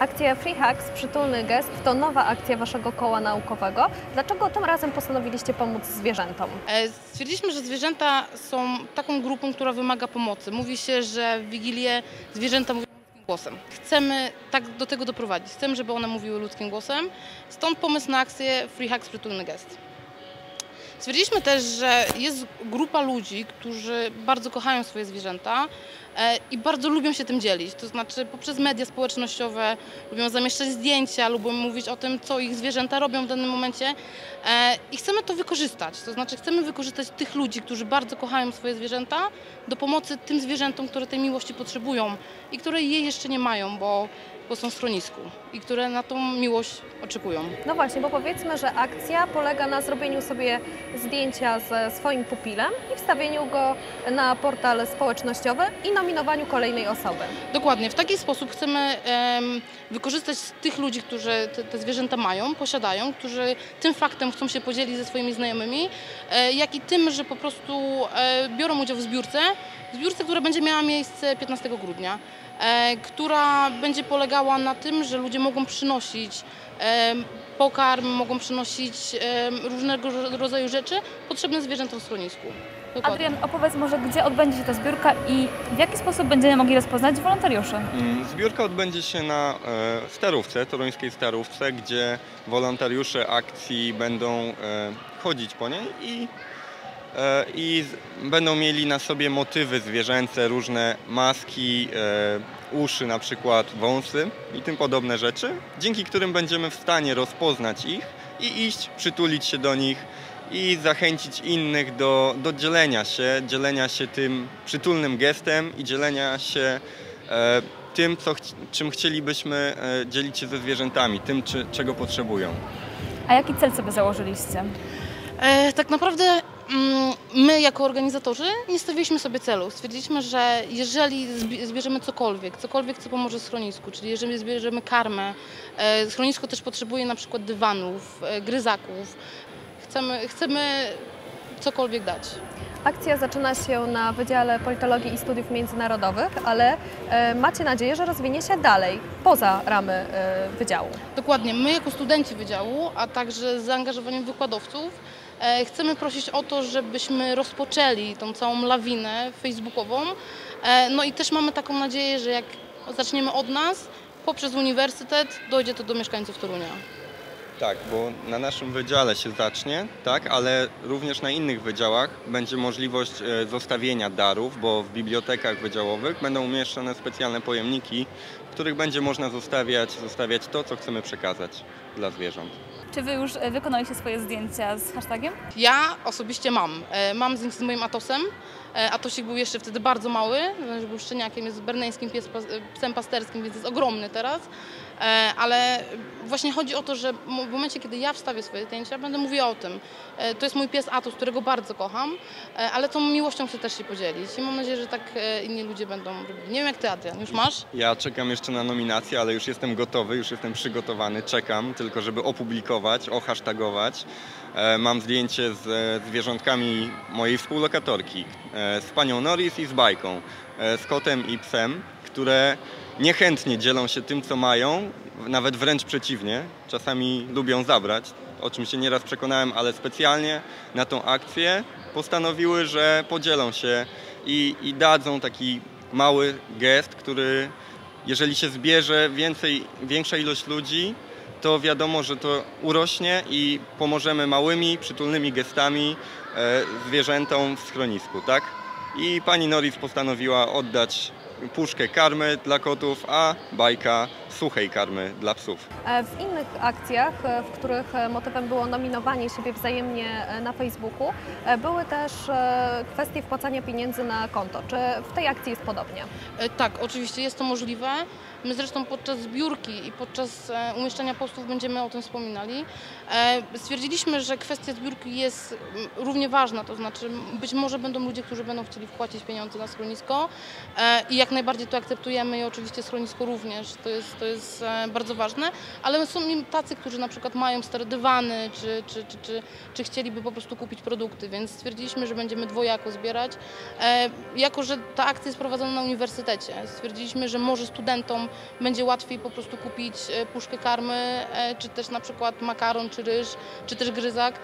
Akcja Free Hugs, przytulny gest, to nowa akcja Waszego koła naukowego. Dlaczego tym razem postanowiliście pomóc zwierzętom? E, Stwierdziliśmy, że zwierzęta są taką grupą, która wymaga pomocy. Mówi się, że w Wigilię zwierzęta mówią ludzkim głosem. Chcemy tak do tego doprowadzić. Chcemy, żeby one mówiły ludzkim głosem. Stąd pomysł na akcję Free Hugs, przytulny gest. Stwierdziliśmy też, że jest grupa ludzi, którzy bardzo kochają swoje zwierzęta e, i bardzo lubią się tym dzielić. To znaczy poprzez media społecznościowe lubią zamieszczać zdjęcia, lubią mówić o tym, co ich zwierzęta robią w danym momencie e, i chcemy to wykorzystać. To znaczy chcemy wykorzystać tych ludzi, którzy bardzo kochają swoje zwierzęta do pomocy tym zwierzętom, które tej miłości potrzebują i które jej jeszcze nie mają, bo, bo są w schronisku i które na tą miłość oczekują. No właśnie, bo powiedzmy, że akcja polega na zrobieniu sobie zdjęcia ze swoim pupilem i wstawieniu go na portal społecznościowy i nominowaniu kolejnej osoby. Dokładnie, w taki sposób chcemy em, wykorzystać tych ludzi, którzy te, te zwierzęta mają, posiadają, którzy tym faktem chcą się podzielić ze swoimi znajomymi, e, jak i tym, że po prostu e, biorą udział w zbiórce, zbiórce, która będzie miała miejsce 15 grudnia, która będzie polegała na tym, że ludzie mogą przynosić em, pokarm, mogą przynosić em, różnego rodzaju rzeczy potrzebne zwierzętom w schronisku. Dokładnie. Adrian, opowiedz może, gdzie odbędzie się ta zbiórka i w jaki sposób będziemy mogli rozpoznać wolontariuszy? Mm, Zbiórka odbędzie się na e, Starówce, toruńskiej Starówce, gdzie wolontariusze akcji będą e, chodzić po niej i, e, i z, będą mieli na sobie motywy zwierzęce, różne maski, e, uszy na przykład, wąsy i tym podobne rzeczy, dzięki którym będziemy w stanie rozpoznać ich i iść, przytulić się do nich i zachęcić innych do, do dzielenia się, dzielenia się tym przytulnym gestem i dzielenia się e, tym, co, czym chcielibyśmy e, dzielić się ze zwierzętami, tym, czy, czego potrzebują. A jaki cel sobie założyliście? E, tak naprawdę my jako organizatorzy nie stawiliśmy sobie celu. Stwierdziliśmy, że jeżeli zbi- zbierzemy cokolwiek, cokolwiek co pomoże schronisku, czyli jeżeli zbierzemy karmę, e, schronisko też potrzebuje na przykład dywanów, e, gryzaków, chcemy, chcemy cokolwiek dać. Akcja zaczyna się na Wydziale Politologii i Studiów Międzynarodowych, ale e, macie nadzieję, że rozwinie się dalej, poza ramy wydziału. Dokładnie, my jako studenci wydziału, a także z zaangażowaniem wykładowców, chcemy prosić o to, żebyśmy rozpoczęli tą całą lawinę facebookową. E, no i też mamy taką nadzieję, że jak zaczniemy od nas, poprzez uniwersytet dojdzie to do mieszkańców Torunia. Tak, bo na naszym wydziale się zacznie, tak, ale również na innych wydziałach będzie możliwość e, zostawienia darów, bo w bibliotekach wydziałowych będą umieszczone specjalne pojemniki, w których będzie można zostawiać, zostawiać to, co chcemy przekazać dla zwierząt. Czy wy już e, wykonaliście swoje zdjęcia z hashtagiem? Ja osobiście mam. E, Mam zdjęcie z moim Atosem. Atosik był jeszcze wtedy bardzo mały, był szczeniakiem, jest berneńskim pies, psem pasterskim, więc jest ogromny teraz. Ale właśnie chodzi o to, że w momencie, kiedy ja wstawię swoje zdjęcia, będę mówiła o tym. E, To jest mój pies Atos, którego bardzo kocham, e, ale tą miłością chcę też się podzielić. I mam nadzieję, że tak e, inni ludzie będą robili. Nie wiem jak ty, Adrian, już masz? Ja czekam jeszcze na nominację, ale już jestem gotowy, już jestem przygotowany, czekam tylko, żeby opublikować, ohasztagować. Mam zdjęcie z zwierzątkami mojej współlokatorki, z panią Norris i z bajką, z kotem i psem, które niechętnie dzielą się tym, co mają, nawet wręcz przeciwnie, czasami lubią zabrać, o czym się nieraz przekonałem, ale specjalnie na tą akcję postanowiły, że podzielą się i, i dadzą taki mały gest, który jeżeli się zbierze więcej, większa ilość ludzi, to wiadomo, że to urośnie i pomożemy małymi, przytulnymi gestami e, zwierzętom w schronisku, tak? I pani Norris postanowiła oddać puszkę karmy dla kotów, a bajka suchej karmy dla psów. E, W innych akcjach, e, w których e, motywem było nominowanie siebie wzajemnie na Facebooku, były też kwestie wpłacania pieniędzy na konto. Czy w tej akcji jest podobnie? Tak, oczywiście jest to możliwe. My zresztą podczas zbiórki i podczas umieszczania postów będziemy o tym wspominali. Stwierdziliśmy, że kwestia zbiórki jest równie ważna, to znaczy być może będą ludzie, którzy będą chcieli wpłacić pieniądze na schronisko i jak najbardziej to akceptujemy i oczywiście schronisko również. To jest, to jest e, bardzo ważne, ale są tacy, którzy na przykład mają stare dywany, czy, czy, czy, czy, czy chcieliby po prostu kupić produkty, więc stwierdziliśmy, że będziemy dwojako zbierać. E, jako, że ta akcja jest prowadzona na uniwersytecie, stwierdziliśmy, że może studentom będzie łatwiej po prostu kupić e, puszkę karmy, czy też na przykład makaron, czy ryż, czy też gryzak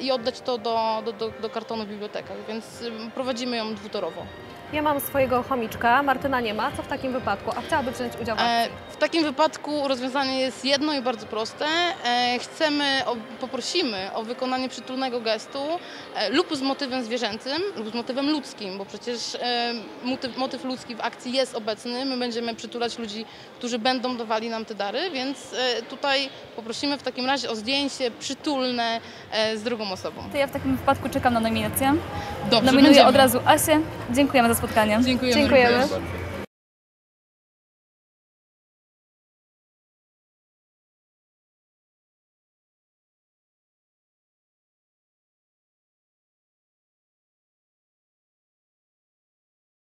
i oddać to do, do, do, do kartonu w bibliotekach, więc prowadzimy ją dwutorowo. Ja mam swojego chomiczka, Martyna nie ma. Co w takim wypadku? A chciałaby wziąć udział w E, akcji? W takim wypadku rozwiązanie jest jedno i bardzo proste. E, Chcemy, o, poprosimy o wykonanie przytulnego gestu e, lub z motywem zwierzęcym, lub z motywem ludzkim, bo przecież e, motyw, motyw ludzki w akcji jest obecny. My będziemy przytulać ludzi, którzy będą dawali nam te dary, więc e, tutaj poprosimy w takim razie o zdjęcie przytulne e, z drugą osobą. To ja w takim wypadku czekam na nominację. Dobrze, Nominuję będziemy. od razu Asię. Dziękujemy za spotkanie. Dziękujemy. Dziękujemy.